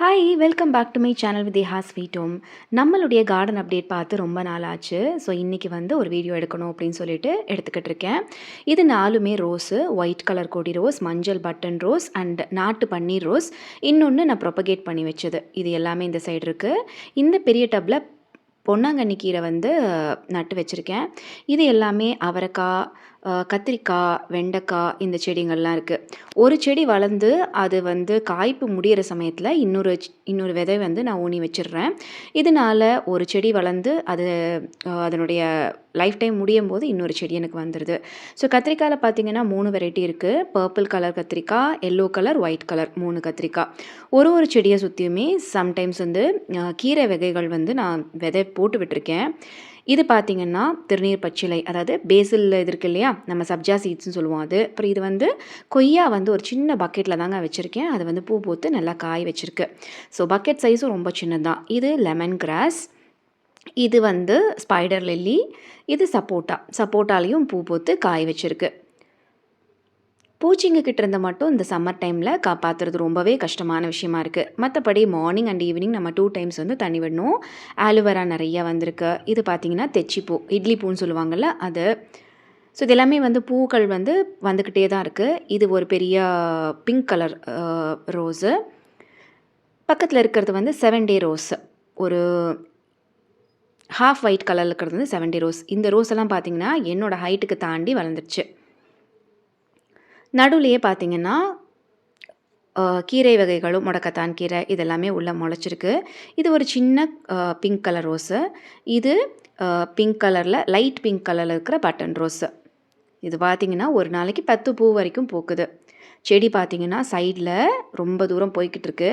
Hi welcome back to my channel with Haas sweet நம்மளுடைய garden update பார்த்து ரொம்ப நாள் ஆச்சு ஸோ இன்றைக்கி வந்து ஒரு வீடியோ எடுக்கணும் அப்படின்னு சொல்லிட்டு எடுத்துக்கிட்டு இருக்கேன். இது நாலுமே ரோஸு ஒயிட் கலர் கொடி ரோஸ் மஞ்சள் பட்டன் ரோஸ் அண்ட் நாட்டு பன்னீர் ரோஸ் இன்னொன்று நான் ப்ரொபகேட் பண்ணி வச்சது. இது எல்லாமே இந்த சைடு இருக்குது இந்த பெரிய டப்பில் பொன்னாங்கண்ணி கீரை வந்து நட்டு வச்சுருக்கேன். இது எல்லாமே அவரைக்காய் கத்திரிக்காய் வெண்டைக்காய் இந்த செடிங்கள்லாம் இருக்குது ஒரு செடி வளர்ந்து அது வந்து காய்ப்பு முடியிற சமயத்தில் இன்னொரு இன்னொரு விதை வந்து நான் ஊனி வச்சிடுறேன். இதனால ஒரு செடி வளர்ந்து அது அதனுடைய லைஃப் டைம் முடியும் போது இன்னொரு செடி எனக்கு வந்துடுது ஸோ கத்திரிக்காயில் பார்த்தீங்கன்னா மூணு வெரைட்டி இருக்குது பர்பிள் கலர் கத்திரிக்காய் எல்லோ கலர் ஒயிட் கலர் மூணு கத்திரிக்காய். ஒரு ஒரு செடியை சுற்றியுமே சம்டைம்ஸ் வந்து கீரை வகைகள் வந்து நான் விதை போட்டு விட்டுருக்கேன். இது பார்த்திங்கன்னா திருநீர் பச்சிலை அதாவது பேசில் இது இருக்கு இல்லையா? நம்ம சப்ஜா சீட்ஸ்னு சொல்லுவோம் அது. அப்புறம் இது வந்து கொய்யா வந்து ஒரு சின்ன பக்கெட்டில் தாங்க வச்சுருக்கேன். அது வந்து பூ பூத்து நல்லா காய் வச்சுருக்கு. ஸோ பக்கெட் சைஸும் ரொம்ப சின்னதான் இது லெமன் கிராஸ் இது வந்து ஸ்பைடர் லில்லி இது சப்போட்டா. சப்போட்டாலையும் பூ பூத்து காய் வச்சுருக்கு. பூச்சிங்க கிட்ட இருந்து மட்டும் இந்த சம்மர் டைமில் காப்பாற்றுறது ரொம்பவே கஷ்டமான விஷயமா இருக்குது மற்றபடி மார்னிங் அண்ட் ஈவினிங் நம்ம டூ டைம்ஸ் வந்து தண்ணி விடணும். ஆலுவரா நிறைய வந்திருக்கு. இது பார்த்தீங்கன்னா தெச்சிப்பூ இட்லி பூன்னு சொல்லுவாங்கள்ல அது. ஸோ இது எல்லாமே வந்து பூக்கள் வந்து வந்துக்கிட்டே தான் இருக்குது இது ஒரு பெரிய பிங்க் கலர் ரோஸு பக்கத்தில் இருக்கிறது வந்து செவன் டே ரோஸ் ஒரு ஹாஃப் ஒயிட் கலரில் இருக்கிறது வந்து செவன் டே ரோஸ் இந்த ரோஸ் எல்லாம் பார்த்தீங்கன்னா என்னோடய ஹைட்டுக்கு தாண்டி வளர்ந்துருச்சு. நடுவுலையே பார்த்தீங்கன்னா கீரை வகைகளும் முடக்கத்தான் கீரை இதெல்லாமே உள்ளே முளைச்சிருக்கு. இது ஒரு சின்ன பிங்க் கலர் ரோஸு இது பிங்க் கலரில் லைட் பிங்க் கலரில் இருக்கிற பட்டன் ரோஸு இது பார்த்தீங்கன்னா ஒரு நாளைக்கு பத்து பூ வரைக்கும் பூக்குது. செடி பார்த்தீங்கன்னா சைடில் ரொம்ப தூரம் போய்கிட்டு இருக்கு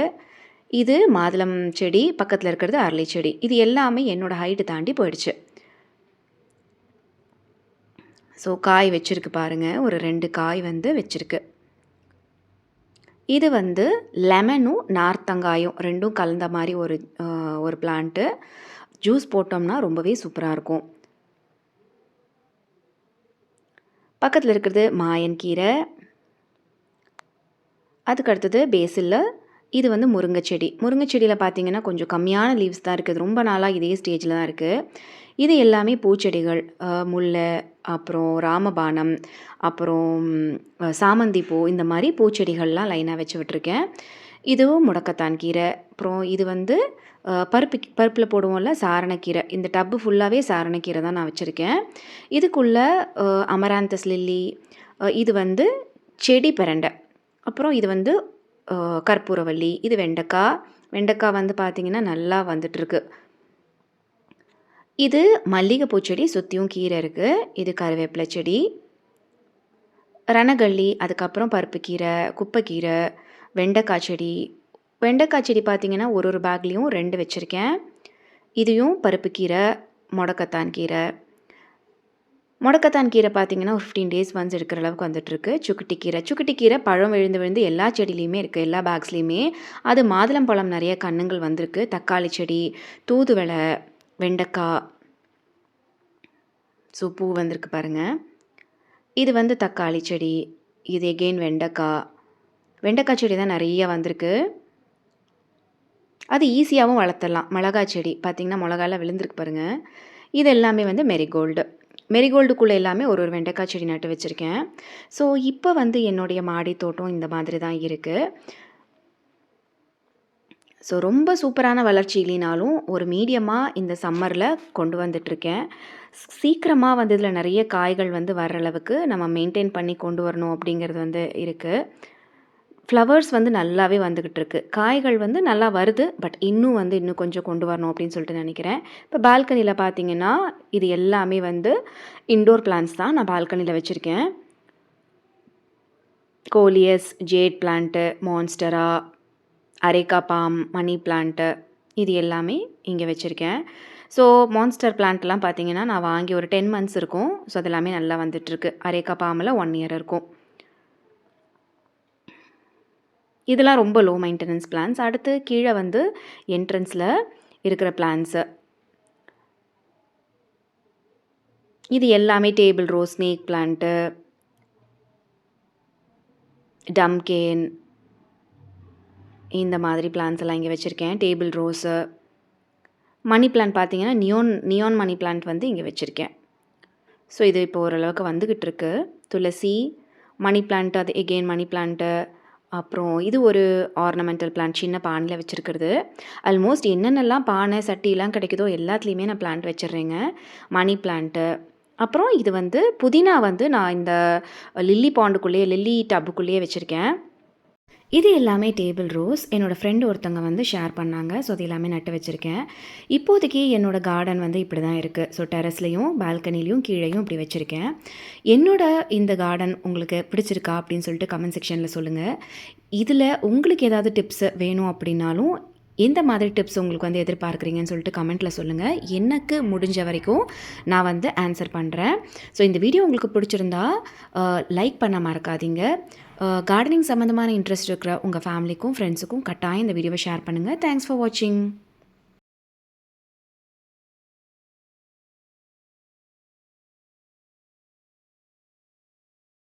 இது மாதுளம் செடி பக்கத்தில் இருக்கிறது அரளி செடி. இது எல்லாமே என்னோடய ஹைட்டு தாண்டி போயிடுச்சு. ஸோ காய் வச்சுருக்கு பாருங்கள் ஒரு ரெண்டு காய் வந்து வச்சுருக்கு. இது வந்து லெமனும் நார்த்தங்காயும் ரெண்டும் கலந்த மாதிரி ஒரு ஒரு பிளான்ட்டு ஜூஸ் போட்டோம்னா ரொம்பவே சூப்பராக இருக்கும். பக்கத்தில் இருக்கிறது மாயன் கீரை. அதுக்கு அடுத்தது பேசிலில் இது வந்து முருங்கை செடி. முருங்கை செடியில் பார்த்தீங்கன்னா கொஞ்சம் கம்மியான லீவ்ஸ் தான் இருக்குது ரொம்ப நாளாக இதே ஸ்டேஜில் தான் இருக்குது இது எல்லாமே பூச்செடிகள் முல்லை அப்புறம் ராமபானம் அப்புறம் சாமந்திப்பூ சாமந்தி பூ இந்த மாதிரி பூச்செடிகள்லாம் லைனாக வச்சு விட்டுருக்கேன். இதுவும் முடக்கத்தான் கீரை. அப்புறம் இது வந்து பருப்பு பருப்பில் போடுவோம்ல சாரணக்கீரை. இந்த டப்பு ஃபுல்லாகவே சாரணக்கீரை தான் நான் வச்சுருக்கேன். இதுக்குள்ளே அமராந்தஸ் லில்லி இது வந்து செடி பிரண்டை. அப்புறம் இது வந்து கற்பூரவள்ளி இது வெண்டைக்காய். வெண்டைக்காய் வந்து பார்த்திங்கன்னா நல்லா வந்துட்டுருக்கு. இது மல்லிகைப்பூ செடி சுற்றியும் கீரை இருக்குது இது கருவேப்பிலை செடி. ரணகள்ளி அதுக்கப்புறம் பருப்பு கீரை குப்பைக்கீரை வெண்டைக்காய் செடி. வெண்டைக்காய் செடி பார்த்திங்கன்னா ஒரு ஒரு பேக்லேயும் ரெண்டு வச்சுருக்கேன். இதையும் பருப்பு கீரை முடக்கத்தான் கீரை. முடக்கத்தான் கீரை பார்த்தீங்கன்னா ஒரு ஃபிஃப்டீன் டேஸ் ஒன்ஸ் எடுக்கிற அளவுக்கு வந்துட்டுருக்கு சுக்குட்டி கீரை. சுக்குட்டி கீரை பழம் விழுந்து விழுந்து எல்லா செடியிலையுமே இருக்குது எல்லா பேக்ஸ்லேயுமே அது மாதுளம்பழம் நிறைய கண்ணுங்கள் வந்திருக்கு. தக்காளி செடி தூதுவளை வெண்டைக்காய் ஸோ பூ வந்திருக்கு பாருங்கள் இது வந்து தக்காளி செடி இது எகெயின் வெண்டைக்காய். வெண்டைக்காய் செடி தான் நிறைய வந்திருக்கு. அது ஈஸியாகவும் வளர்த்தலாம் மிளகாய் செடி பார்த்திங்கன்னா மிளகாலாம் விழுந்திருக்கு பாருங்கள் இது எல்லாமே வந்து மெரிகோல்டு. மெரிகோல்டுக்குள்ளே எல்லாமே ஒரு ஒரு வெண்டைக்காய் செடி நட்டு வச்சுருக்கேன். ஸோ இப்போ வந்து என்னுடைய மாடி தோட்டம் இந்த மாதிரி தான் இருக்குது ஸோ ரொம்ப சூப்பரான வளர்ச்சி இல்லைனாலும் ஒரு மீடியமாக இந்த சம்மரில் கொண்டு வந்துட்ருக்கேன் சீக்கிரமாக வந்து இதில் நிறைய காய்கள் வந்து வர்ற அளவுக்கு நம்ம மெயின்டைன் பண்ணி கொண்டு வரணும் அப்படிங்கிறது வந்து இருக்குது ஃப்ளவர்ஸ் வந்து நல்லாவே வந்துக்கிட்டு இருக்கு காய்கள் வந்து நல்லா வருது பட் இன்னும் வந்து இன்னும் கொஞ்சம் கொண்டு வரணும் அப்படின்னு சொல்லிட்டு நினைக்கிறேன். இப்போ பால்கனியில் பார்த்தீங்கன்னா இது எல்லாமே வந்து இண்டோர் பிளான்ஸ் தான் நான் பால்கனியில் வச்சுருக்கேன். Coleus jade plant monstera areca palm money plant இது எல்லாமே இங்கே வச்சுருக்கேன். ஸோ மான்ஸ்டர் பிளான்ட்லாம் பார்த்தீங்கன்னா நான் வாங்கி ஒரு டென் மந்த்ஸ் இருக்கும். ஸோ அதெல்லாமே நல்லா வந்துட்டுருக்கு. அரேக்கா பாமில் ஒன் இயர் இருக்கும். இதெல்லாம் ரொம்ப லோ மெயின்டெனன்ஸ் பிளான்ஸ் அடுத்து கீழே வந்து என்ட்ரன்ஸில் இருக்கிற பிளான்ஸு இது எல்லாமே table rose snake plant dumb cane இந்த மாதிரி பிளான்ஸ் எல்லாம் இங்கே வச்சுருக்கேன். டேபிள் ரோஸு மணி பிளான்ட் பார்த்தீங்கன்னா நியோன் நியோன் மணி பிளான்ட் வந்து இங்கே வச்சுருக்கேன். ஸோ இது இப்போ ஓரளவுக்கு வந்துக்கிட்டு இருக்கு. துளசி மணி பிளான்ட் அது எகெயின் மணி பிளான்ட்டு அப்புறம் இது ஒரு ஆர்னமெண்டல் பிளான்ட் சின்ன பானையில் வச்சுருக்கிறது. ஆல்மோஸ்ட் என்னென்னலாம் பானை சட்டிலாம் கிடைக்குதோ எல்லாத்துலேயுமே நான் பிளான்ட் வச்சிடுறேங்க. மணி பிளான்ட்டு அப்புறம் இது வந்து புதினா வந்து நான் இந்த லில்லி பாண்டுக்குள்ளேயே லில்லி டப்புக்குள்ளேயே வச்சுருக்கேன். இது எல்லாமே டேபிள் ரோஸ் என்னோடய ஃப்ரெண்டு ஒருத்தவங்க வந்து ஷேர் பண்ணாங்க. ஸோ அது எல்லாமே நட்டு வச்சுருக்கேன். இப்போதைக்கு என்னோடய கார்டன் வந்து இப்படி தான் இருக்குது ஸோ டெரஸ்லேயும் பால்கனிலையும் கீழேயும் இப்படி வச்சுருக்கேன். என்னோடய இந்த கார்டன் உங்களுக்கு பிடிச்சிருக்கா அப்படின்னு சொல்லிட்டு கமெண்ட் செக்ஷனில் சொல்லுங்கள் இதில் உங்களுக்கு ஏதாவது டிப்ஸ் வேணும் அப்படின்னாலும் எந்த மாதிரி டிப்ஸ் உங்களுக்கு வந்து எதிர்பார்க்குறீங்கன்னு சொல்லிட்டு கமெண்ட்டில் சொல்லுங்கள் எனக்கு முடிஞ்ச வரைக்கும் நான் வந்து ஆன்சர் பண்ணுறேன் ஸோ இந்த வீடியோ உங்களுக்கு பிடிச்சிருந்தா லைக் பண்ண மறக்காதீங்க. கார்டனிங் சம்மந்தமான இன்ட்ரெஸ்ட் இருக்கிற உங்கள் ஃபேமிலிக்கும் ஃப்ரெண்ட்ஸுக்கும் கட்டாயம் இந்த வீடியோவை ஷேர் பண்ணுங்கள் தேங்க்ஸ் ஃபார் வாட்சிங்